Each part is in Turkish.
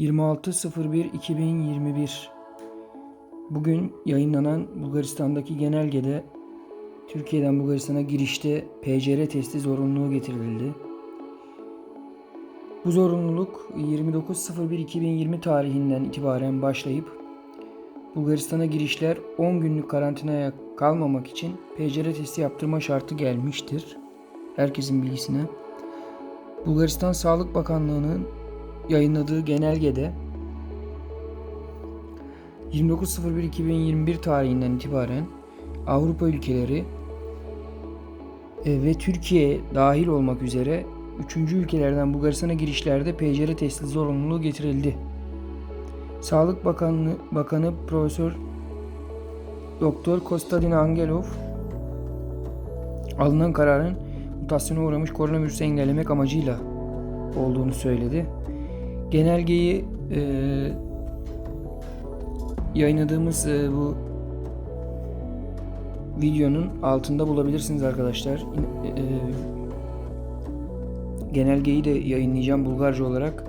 26.01.2021 Bugün yayınlanan Bulgaristan'daki genelgede Türkiye'den Bulgaristan'a girişte PCR testi zorunluluğu getirildi. Bu zorunluluk 29.01.2020 tarihinden itibaren başlayıp Bulgaristan'a girişler 10 günlük karantinaya kalmamak için PCR testi yaptırma şartı gelmiştir. Herkesin bilgisine. Bulgaristan Sağlık Bakanlığı'nın yayınladığı genelgede 29.01.2021 tarihinden itibaren Avrupa ülkeleri e, ve Türkiye dahil olmak üzere 3. ülkelerden Bulgaristan'a girişlerde PCR testi zorunluluğu getirildi. Sağlık Bakanlığı Bakanı Profesör Doktor Kostadin Angelov alınan kararın mutasyona uğramış koronavirüsü engellemek amacıyla olduğunu söyledi. Genelgeyi e, yayınladığımız e, bu videonun altında bulabilirsiniz arkadaşlar. İn- e, genelgeyi de yayınlayacağım Bulgarca olarak.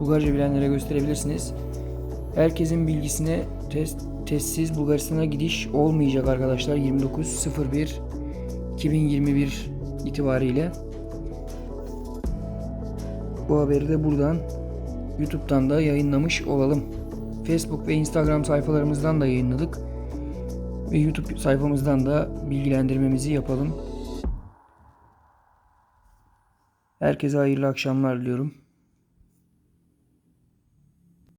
Bulgarca bilenlere gösterebilirsiniz. Herkesin bilgisine test testsiz Bulgaristan'a gidiş olmayacak arkadaşlar 29.01 2021 itibariyle. Bu haberi de buradan YouTube'dan da yayınlamış olalım. Facebook ve Instagram sayfalarımızdan da yayınladık. Ve YouTube sayfamızdan da bilgilendirmemizi yapalım. Herkese hayırlı akşamlar diliyorum.